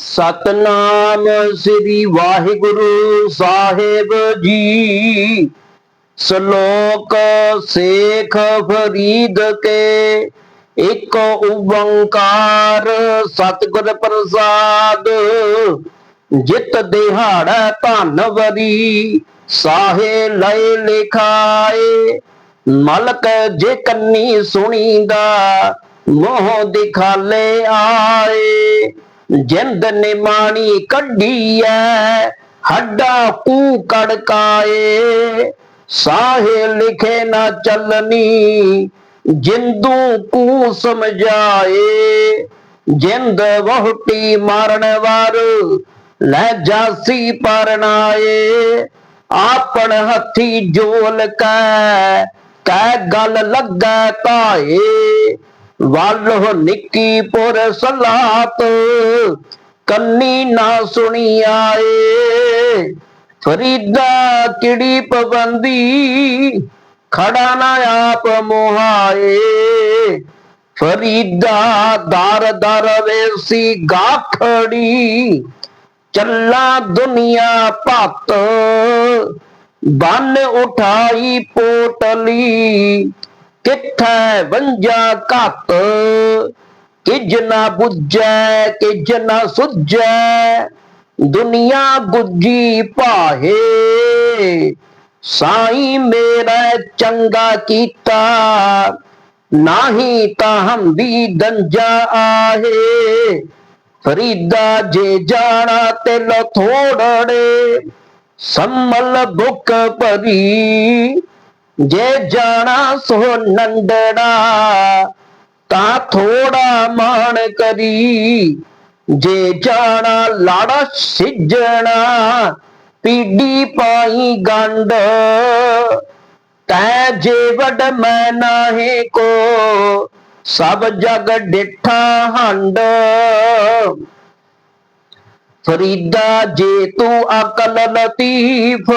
ਸਤਨਾਮ ਸ੍ਰੀ ਵਾਹਿਗੁਰੂ ਸਾਹਿਬ ਜੀ। ਸ਼ਲੋਕ ਸੇਖ ਫਰੀਦ ਕੇ ਇੱਕ ਓੰਕਾਰ ਸਤਿਗੁਰ ਪ੍ਰਸਾਦ। ਜਿਤ ਦਿਹਾੜਾ ਧਨਵਰੀ ਸਾਹੇ ਲੈ ਲਿਖਾਏ। ਮਲਕ ਜੇ ਕੰਨੀ ਸੁਣੀਦਾ ਮੋਹ ਦਿਖਾਲੇ ਆਏ। ਜਿੰਦ ਨਿਮਾਣੀ ਕੱਢੀ ਐ ਹੱਡਾ ਕੂ ਕੜਕਾਏ। ਸਾਹੇ ਲਿਖੇ ਨਾ ਚੱਲਨੀ, ਜਿੰਦੂ ਕੂ ਸਮਝਾਏ। ਜਿੰਦ ਵਹੁਟੀ ਮਾਰਨ ਵਾਰ ਲੈ ਜਾਸੀ ਪਰਨਾਏ ਆਪਣ ਹੱਥੀ ਜੋਲ ਕੈ ਕੈ ਗੱਲ ਲੱਗਾ ਤਾਏ ਵਾਲੋ ਨਿੱਕੀ ਪੁਰ ਸਲਾਤ, ਕੰਨੀ ਨਾ ਸੁਣੀ ਆਏ ਫਰੀਦਾ ਕਿੜੀ ਪਬੰਦੀ ਖੜਾ ਨਾ ਆਪ ਮੁਹਾਏ। ਫਰੀਦਾ ਦਰ ਦਰ ਵੇਸੀ ਗਾਖੜੀ ਚੱਲਾ ਦੁਨੀਆ ਭੱਤ। ਬੰਨ ਉਠਾਈ ਪੋਟਲੀ ਕਿੱਥੈ ਵੰਜਾ ਘੱਤ ਕਿਜ ਨਾ ਬੁੱਝੈ ਕਿਜ ਨਾ ਸੁਝੈ ਦੁਨੀਆ ਗੁੱਜੀ ਪਾਹੇ ਸਾਈ ਮੇਰਾ ਚੰਗਾ ਕੀਤਾ ਨਾਹੀ ਤਾਂ ਹਮ ਵੀ ਦੰਜਾ ਆਹੇ ਫਰੀਦਾ ਜੇ ਜਾਣਾ ਤੇ ਥੋੜੜੇ ਸੰਮਲ ਭੁੱਖ ਭਰੀ ਜੇ ਜਾਣਾ ਸੋ ਨੰਦੜਾ ਤਾਂ ਥੋੜਾ ਮਾਣ ਕਰੀ। ਜੇ ਜਾਣਾ ਲਾੜਾ ਸਿੱਜਣਾ, ਪੀੜੀ ਪਾਈ ਗੰਡ ਤੈ ਜੇ ਵਡ ਮੈਂ ਨਾਹੇ ਕੋ, ਸਭ ਜਗ ਡਿਠਾ ਹੰਡ ਫਰੀਦਾ ਜੇ ਤੂੰ ਅਕਲ ਲਤੀਫ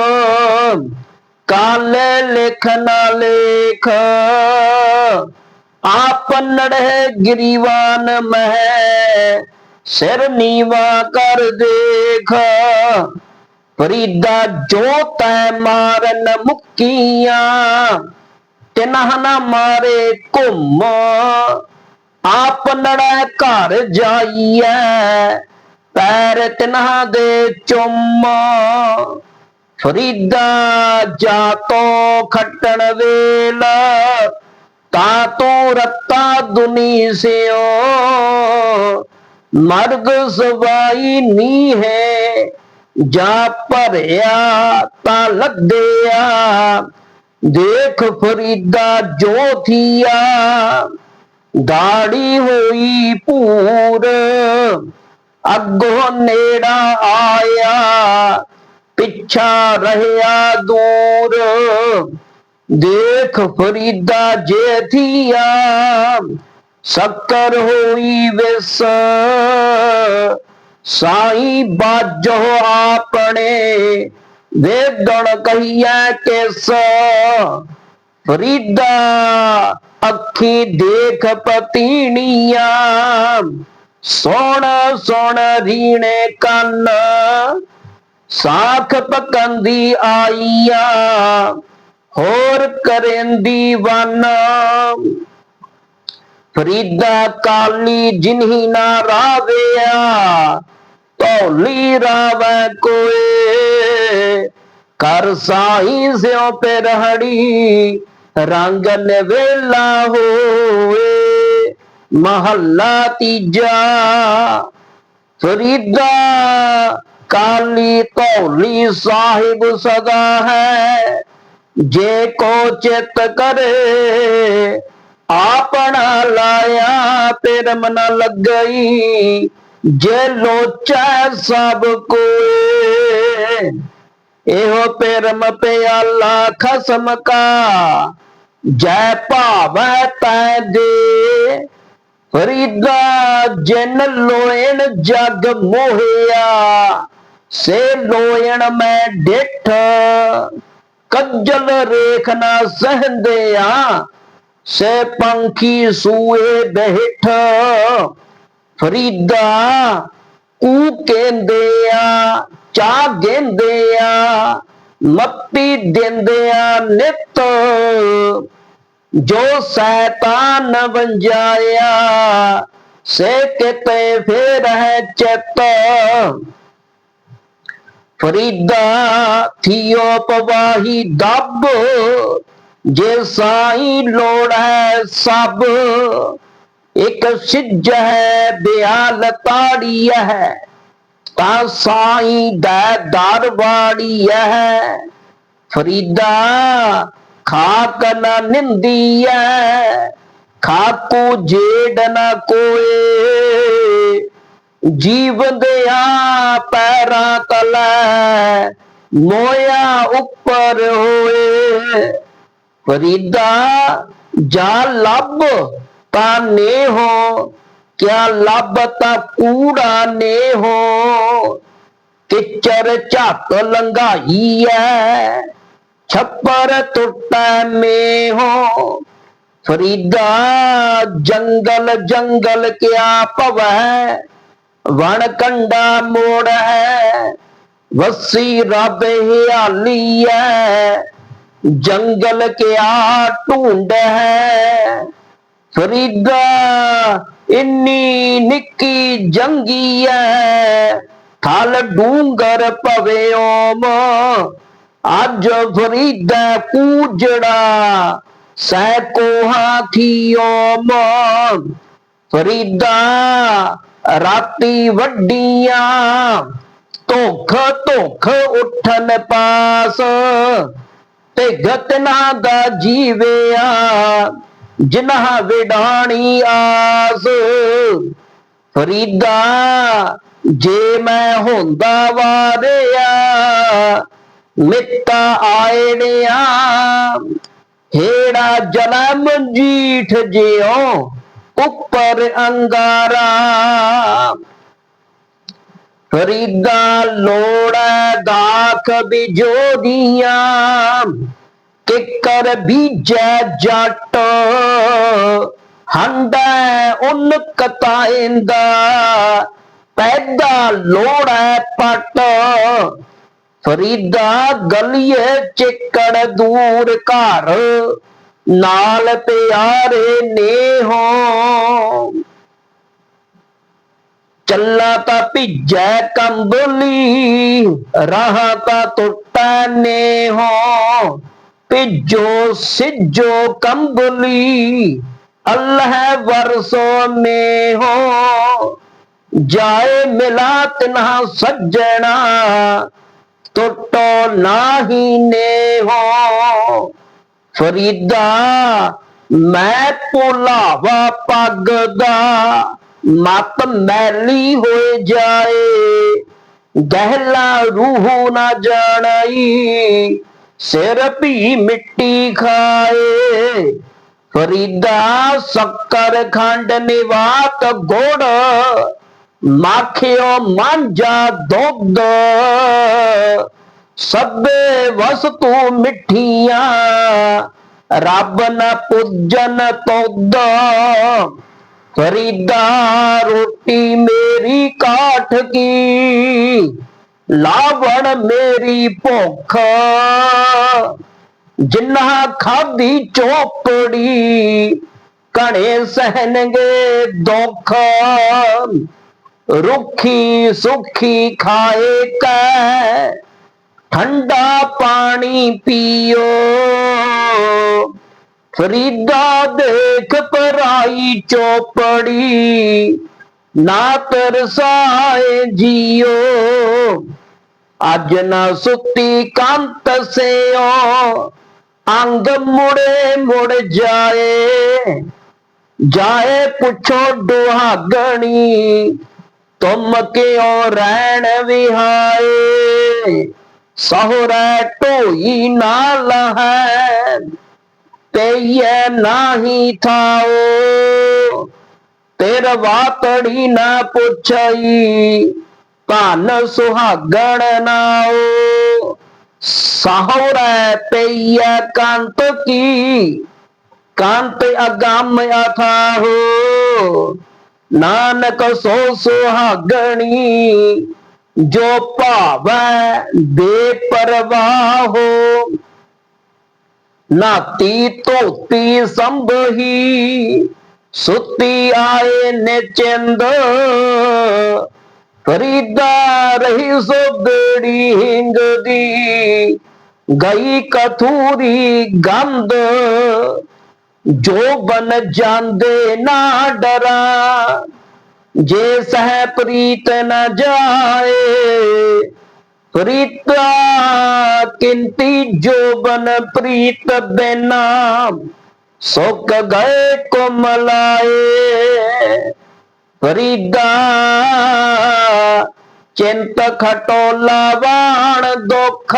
ਕਾਲੇ ਲੇਖ ਨਾ ਲੇਖ। ਆਪ ਨੜੇ ਗਰੀਵਾਨ ਮਹਿ, ਸਿਰ ਨੀਵਾ ਕਰ ਦੇਖ। ਫਰੀਦਾ ਜੋ ਤੈ ਮਾਰਨ ਮੁਕੀਆਂ, ਤਿਨਹ ਨਾ ਮਾਰੇ ਘੁੰਮ। ਆਪ ਨੜਾ ਘਰ ਜਾਈਐ, ਪੈਰ ਤਿਨਹ ਦੇ ਚੁੰਮ। ਫਰੀਦਾ ਜਾ ਤੋ ਖੱਟਣ ਵੇਲ, ਤਾ ਤੋ ਰੱਤਾ ਦੁਨੀ ਸਿਓ। ਮਰਗ ਸਵਾਈ ਨੀ ਹੈ, ਜਾ ਭਰਿਆ ਤਾਂ ਲੱਦਿਆ। ਦੇਖ ਫਰੀਦਾ ਜੋ ਥੀਆ, ਦਾੜੀ ਹੋਈ ਪੂਰ ਅੱਗੋਂ ਨੇੜਾ ਆਇਆ। ਪਿੱਛਾ ਰਹਿਆ ਦੂਰ। ਦੇਖ ਫਰੀਦਾ ਜੇ ਥੀਆ ਸ਼ੱਕਰ ਹੋਈ ਵਿਸ। ਸਾਈ ਬਾਜੋ ਆਪਣੇ, ਵੇਦਣ ਕਹੀਐ ਕਿਸ। ਫਰੀਦਾ ਅੱਖੀ ਦੇਖ ਪਤੀਣੀਆਂ ਸੋਣ ਸੋਣ ਰੀਣੇ ਕੰਨ। ਸਾਖ ਪਕੰਦੀ ਆਈਆ, ਹੋਰ ਕਰੇਂਦੀ ਵਨ। ਫਰੀਦਾ ਕਾਲੀ ਜਿਨਹੀ ਨਾ ਰਾਵਿਆ, ਧੌਲੀ ਰਾਵੈ ਕੋਏ। ਕਰ ਸਾਈ ਸਿਓ ਪੇ ਰਹੜੀ ਰੰਗ ਨਵੇਲਾ ਹੋਏ। ਮਹੱਲਾ ਤੀਜਾ, ਫਰੀਦਾ ਕਾਲੀ ਧੌਲੀ ਸਾਹਿਬ ਸਦਾ ਹੈ ਜੇ ਕੋ ਚਿਤ ਕਰੇ ਆਪਣਾ ਲਾਇਆ ਤੇਰ ਮਨ ਲੱਗਈ ਜੇ ਲੋਚੈ ਸਭ ਕੋਏ ਇਹੋ ਪਰਮ ਪਿਆਲਾ ਖਸਮ ਕਾ ਜੈ ਭਾਵੈ ਤੈ ਦੇ ਫਰੀਦਾ ਜਿਨ ਲੋਇਣ ਜਗ ਮੋਹਿਆ ਸੇ ਲੋਇਣ ਮੈਂ ਡਿਠ, ਕੱਜਲ ਰੇਖ ਨਾ ਸਹੰਦਿਆ, ਸੇ ਪੰਖੀ ਸੂਏ ਬਹਿਠ, ਫਰੀਦਾ ਕੂ ਕਹਿੰਦੇ ਆ ਚਾਹ ਗੇਂਦੇ ਆ ਮੱਤੀ ਦਿੰਦੇ ਆ ਨਿਤ, ਜੋ ਸੈਤਾਨ ਵੰਜਾਇਆ, ਸੇ ਕਿਤੇ ਫੇਰ ਹੈ ਚਿੱਤ। ਫਰੀਦਾ ਥੀਓ ਪਵਾਹੀ ਦੱਬ, ਜੇ ਸਾਈ ਲੋੜ ਹੈ ਸਭ। ਇੱਕ ਸਿੱਜ ਹੈ, ਬਿਆਲ ਤਾੜੀ ਹੈ, ਤਾਂ ਸਾਈ ਦਾ ਦਰਬਾੜੀ ਹੈ। ਫਰੀਦਾ ਖਾਕ ਨਾ ਨਿੰਦੀ ਹੈ, ਖਾਕੂ ਜੇੜ ਨਾ ਕੋਏ। ਜੀਵਦਿਆ ਪੈਰਾਂ ਤਲੇ, ਮੋਇਆ ਉੱਪਰ ਹੋਏ। ਫਰੀਦਾ, ਜਾ ਲੱਭ ਤਾਂ ਨੇ ਹੋ ਕਿਆ ਲੱਭ ਤਾਂ ਕੂੜਾ ਨੇ ਹੋ ਕਿਚਰ ਝੱਕ ਲੰਘਾਈ ਐ, ਛੱਪਰ ਟੁੱਟੈ ਮੇ ਹੋ ਫਰੀਦਾ, ਜੰਗਲ ਜੰਗਲ ਕਿਆ ਭਵੈ ਵਣ ਕੰਡਾ ਮੋੜ ਹੈ ਵਸੀ ਰੱਬ ਹਿਆਲੀ ਹੈ ਜੰਗਲ ਕਿਆ ਢੂੰਡ ਹੈ ਫਰੀਦਾ ਇੰਨੀ ਨਿੱਕੀ ਜੰਗੀ ਐ ਥਲ ਡੂੰਗਰ ਭਵੇ ਓਮ ਅੱਜ ਫਰੀਦਾ ਕੂਜੜਾ ਸੈ ਕੋਹਾ ਥੀ ਓਮ ਫਰੀਦਾ ਰਾਤੀ ਵੱਡੀਆਂ ਧੋਖ ਧੋਖ ਉੱਠਨ ਪਾਸ ਤੇ ਗਤਨਾ ਦਾ ਜੀਵਿਆ, ਜਿਨ੍ਹਾਂ ਵਿਡਾਣੀ ਆਸ। ਫਰੀਦਾ, ਜੇ ਮੈਂ ਹੁੰਦਾ ਵਾਰਿਆ ਮਿੱਤਾ ਆਇੜਿਆ ਹੇੜਾ ਜਨਮ ਜੀਠ ਜਿਉ ਉੱਪਰ ਅੰਗਾਰਾ ਫਰੀਦਾ ਲੋੜੈ ਦਾਖ ਬਿਜੋਦੀਆਂ। ਕਿਕਰ ਬੀਜੈ ਜੱਟ। ਹੰਡੈ ਉਨ ਕਤਾਇੰਦਾ ਪੈਦਾ ਲੋੜੈ ਪਟ। ਫਰੀਦਾ ਗਲੀਏ ਚਿੱਕੜ ਦੂਰ ਘਰ। ਨਾਲ ਪਿਆਰੇ ਨੇ ਹੋ ਚੱਲਾ ਤਾਂ ਭਿੱਜੈ ਕੰਬਲੀ, ਰਾਹ ਤਾਂ ਟੁੱਟੈ ਨੇ ਹੋ ਭਿੱਜੋ, ਸਿੱਜੋ ਕੰਬਲੀ, ਅੱਲਾਹ ਵਰਸੋ ਮੇ ਹੋ ਜਾਏ ਮਿਲਾ ਤਨਹਾ ਸੱਜਣਾ ਟੁੱਟੋ ਨਾਹੀ ਨੇ ਹੋ ਫਰੀਦਾ, ਮੈਂ ਭੁਲਾਵਾ ਪੱਗ ਦਾ ਮਤ ਮੈਲੀ ਹੋਏ ਜਾਏ, ਗਹਿਲਾ ਰੂਹ ਨਾ ਜਾਣਈ, ਸਿਰ ਵੀ ਮਿੱਟੀ ਖਾਏ। ਫਰੀਦਾ, ਸ਼ੱਕਰ ਖੰਡ ਨਿਵਾਤ ਗੋੜ, ਮਾਖਿਓ ਮਾਂਜਾ ਦੁੱਧ। ਸਭੇ ਵਸਤੂ ਮਿੱਠੀਆਂ, ਰੱਬ ਨ ਪੂਜਨ ਤੁਧ ਫਰੀਦਾ ਰੋਟੀ ਮੇਰੀ ਕਾਠ ਕੀ, ਲਾਵਣ ਮੇਰੀ ਭੁੱਖ। ਜਿਨ੍ਹਾਂ ਖਾਦੀ ਚੋਪੜੀ ਕਣੇ ਸਹਨਗੇ ਦੁੱਖ। ਰੁੱਖੀ ਸੁਖੀ ਖਾਏ ਕੈ ਠੰਡਾ ਪਾਣੀ ਪੀਓ। ਫਰੀਦਾ ਦੇਖ ਪਰਾਈ ਚੋਪੜੀ, ਨਾ ਤਰਸਾਏ ਜੀਓ। ਅੱਜ ਨਾ ਸੁੱਤੀ ਕੰਤ ਸਿਓ, ਅੰਗ ਮੁੜੇ ਮੁੜ ਜਾਏ। ਜਾਏ ਪੁੱਛੋ ਦੁਹਾਗਣੀ, ਤੁਮ ਕਿਉ ਰਹਿਣ ਵਿਹਾਏ? सहुरे टोई नाल है ते ये नाही ओ तेर वातड़ी ना पुछई कान सुहागण ना ओ सहुरे ते ये कांत की, कांत अगाम अगम अथाहो। नानक सो सुहागणी ਸੋ ਸੁਹਾਗਣੀ ਜੋ ਭਾਵੈ ਬੇਪਰਵਾਹੋ ਨਾਤੀ ਧੋਤੀ ਸੰਭਹੀ ਸੁਤੀ ਆਏ ਨਿਚਿੰਦ ਫਰੀਦਾ ਰਹੀ ਸੋਗੜੀ ਹਿੰਗ ਦੀ ਗਈ ਕਥੂਰੀ ਗੰਧ ਜੋ ਬਨ ਜਾਂਦੇ ਨਾ ਡਰਾ ਜੇ ਸਹਿ ਪ੍ਰੀਤ ਨ ਜਾਏ, ਪ੍ਰੀਤਾ ਕਿੰਤੀ ਜੋਬਨ ਪ੍ਰੀਤ ਬਿਨਾ ਸੁੱਕ ਗਏ ਕੁਮਲਾਏ। ਫਰੀਦਾ ਚਿੰਤ ਖਟੋਲਾ ਵਾਣ ਦੁਖ,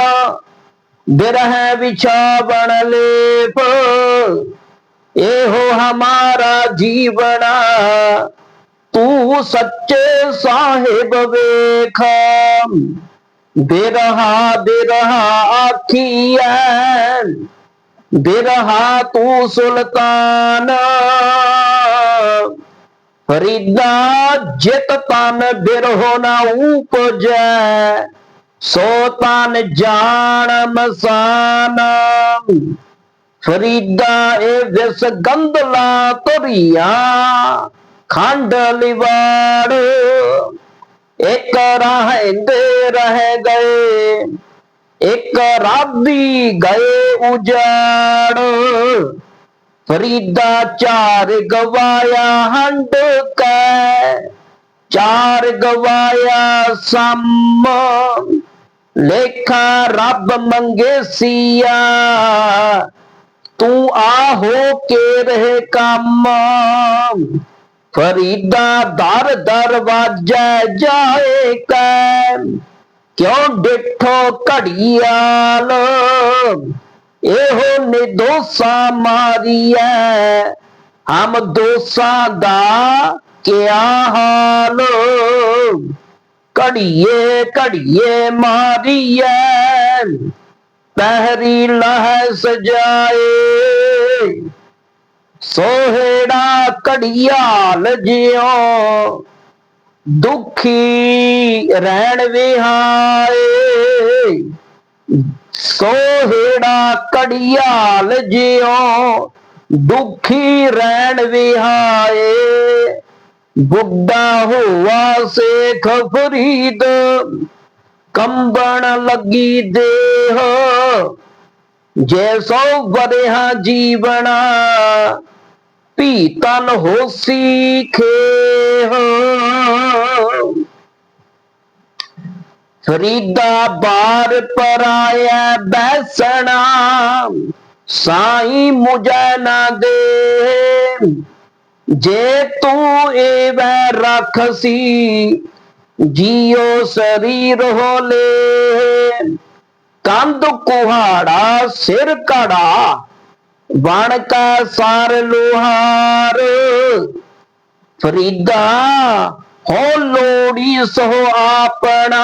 ਬਿਰਹ ਵਿਛਾਵਣ ਲੇਪ। ਇਹੋ ਹਮਾਰਾ ਜੀਵਣਾ ਤੂੰ ਸੱਚੇ ਸਾਹਿਬ ਵੇਖ। ਬਿਰਹਾ ਬਿਰਹਾ ਆਖੀਐ ਬਿਰਹਾ ਤੂੰ ਸੁਲਤਾਨ। ਫਰੀਦਾ ਜਿਤ ਤਨ ਬਿਰਹੋ ਨਾ ਉਪਜੈ। ਸੋ ਤਨ ਜਾਣ ਮਸਾਨ। ਫਰੀਦਾ ਇਹ ਵਿਸ ਗੰਦਲਾ ਤੁਰੀਆ ਖੰਡ ਲਿਵਾੜ। ਇੱਕ ਰਹਿੰਦੇ ਰਹਿ ਗਏ, ਇੱਕ ਰਾਬੀ ਗਏ ਉਜਾੜ। ਫਰੀਦਾ ਚਾਰ ਗਵਾਇਆ ਹੰਡ ਕੈ, ਚਾਰ ਗਵਾਇਆ ਸਮ। ਲੇਖਾ ਰੱਬ ਮੰਗੇ ਸੀਆ, ਤੂੰ ਆ ਹੋ ਕੇ ਰਹੇ ਕੰਮ। ਫਰੀਦਾ ਦਰ ਦਰਵਾਜਾ ਜਾਏ ਕੈ ਕਿਉਂ ਡਿਠੋ ਘੜੀਆਲ ਇਹੋ ਨਿਦੋਸਾ ਮਾਰੀਐ ਹਮ ਦੋਸਾਂ ਦਾ ਕਿਆ ਹਾਲ ਘੜੀਏ ਘੜੀਏ ਮਾਰੀਐ ਪਹਿਰੀ ਲਹਿ ਸਜਾਏ ਸੋਹੜਾ ਘੜੀਆਲ ਜਿਉ ਦੁਖੀ ਰਹਿਣ ਵਿਹਾਏ। ਸੋਹੜਾ ਘੜੀਆਲ ਜਿਉ ਦੁਖੀ ਰਹਿਣ ਵਿਹਾਏ। ਬੁੱਢਾ ਹੋਆ ਸੇਖ ਫਰੀਦ, ਕੰਬਣ ਲੱਗੀ ਦੇਹ। ਸੋ ਵਰਿਹਾ ਜੀਵਣਾ ਭੀ ਤਨ ਹੋਸੀ ਖੇਹ ਫਰੀਦਾ ਬਾਰ ਪਰਾਇਆ ਬੈਸਣਾ, ਸਾਈ ਮੁਝੈ ਨਾ ਦੇ। ਜੇ ਤੂੰ ਏਵੈ ਰਖਸੀ ਜੀਉ ਸਰੀਰ ਹੋਲੇ। ਕੰਧ ਕੁਹਾੜਾ, ਸਿਰ ਕੜਾ ਬਣ ਕਾ ਸਾਰ ਲੋਹਾਰ, ਫਰੀਦਾ ਹੋ ਲੋੜੀ ਸੋ ਆਪਣਾ,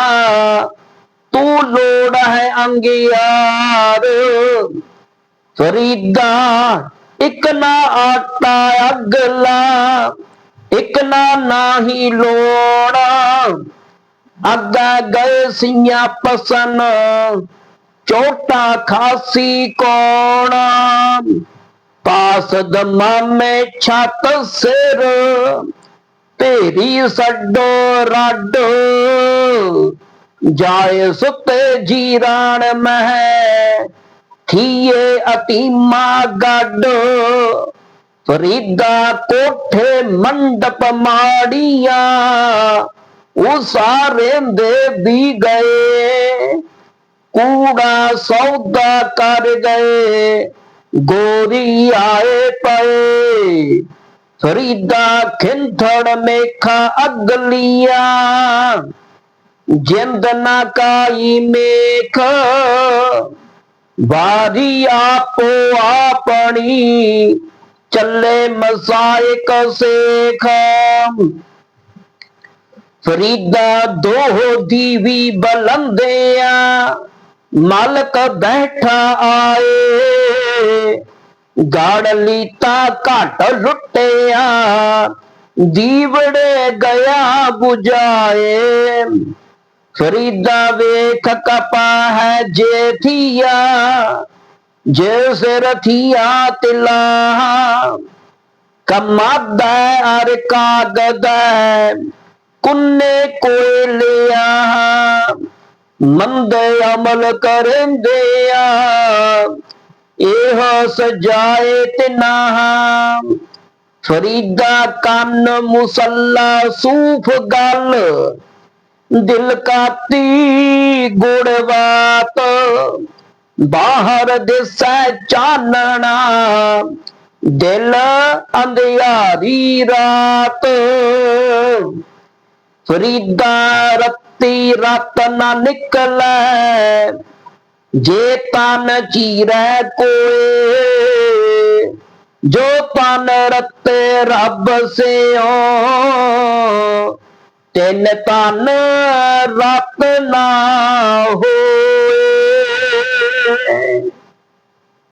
ਤੂੰ ਲੋੜ ਹੈ ਅੰਗਿਆਰ। ਫਰੀਦਾ, ਇੱਕ ਨਾ ਆਟਾ ਅਗਲਾ, ਇੱਕ ਨਾ ਨਾਹੀ ਲੋੜਾ। ਅੱਗਾ ਗਏ ਸੀਆਂ ਪਸਨ ਚੋਟਾ ਖਾਸੀ ਕੋਣ? ਪਾਸ ਦਮਾਮੇ ਛੱਤ ਸਿਰ ਤੇਰੀ ਸੱਡੋ ਰੱਡ। ਜਾਏ ਸੁੱਤੇ ਜੀਰਾਣ ਮਹਿ, ਥੀਏ ਅਤੀਮਾ ਗੱਡ। ਫਰੀਦਾ ਕੋਠੇ ਮੰਡਪ ਮਾੜੀਆਂ ਉਹ ਸਾਰੇ ਦੇ ਵੀ ਗਏ। ਕੂੜਾ ਸੌਦਾ ਕਰ ਗਏ, ਗੋਰੀ ਆਏ ਪਏ। ਫਰੀਦਾ ਖਿੰਥੜ ਮੇਖਾ ਅਗਲੀਆਂ, ਜਿੰਦ ਨਾ ਕਾਈ ਮੇਖ। ਬਾਰੀ ਆਪੋ ਆਪਣੀ, ਚੱਲੇ ਮਸਾਇਕ ਸੇਖ। ਫਰੀਦਾ ਦੋ ਦੀਵੀ ਬਲੰਦਿਆ ਮਾਲਕ ਬੈਠਾ ਆਏ ਗਾੜ ਲੀਤਾ ਘਟ ਲੁੱਟਿਆ ਦੀਵੜੇ ਗਿਆ 부ਜਾਏ ਫਰੀਦਾ ਵੇਖ ਕਪਾ ਹੈ ਜੇਠੀਆ ਜਿਸ ਰਥੀਆ ਤਿਲਾ ਕਮਾਦਾ ਅਰ ਕਾਗਦ ਕੁੰਨੇ ਕੋਏ ਲਿਆ ਮੰਦੇ ਅਮਲ ਕਰੰਦੇ ਆ, ਇਹ ਸਜਾਏ ਤਿਨਾ ਫਰੀਦਾ ਕੰਨ ਮੁਸੱਲਾ ਸੂਫ ਗਲ, ਦਿਲ ਕਾਤੀ ਗੁੜਵਾਤ। ਬਾਹਰ ਦਿਸੈ ਚਾਨਣਾ, ਦਿਲ ਅੰਧਿਆਰੀ ਰਾਤ। ਫਰੀਦਾ ਰਾਤੀ ਰਤ ਨਾ ਨਿਕਲੈ, ਜੇ ਤਨ ਚੀਰੈ ਕੋਏ। ਜੋ ਤਨ ਰਤੇ ਰੱਬ ਸਿਓ, ਤਿੰਨ ਤਨ ਰਤ ਨਾ ਹੋਏ।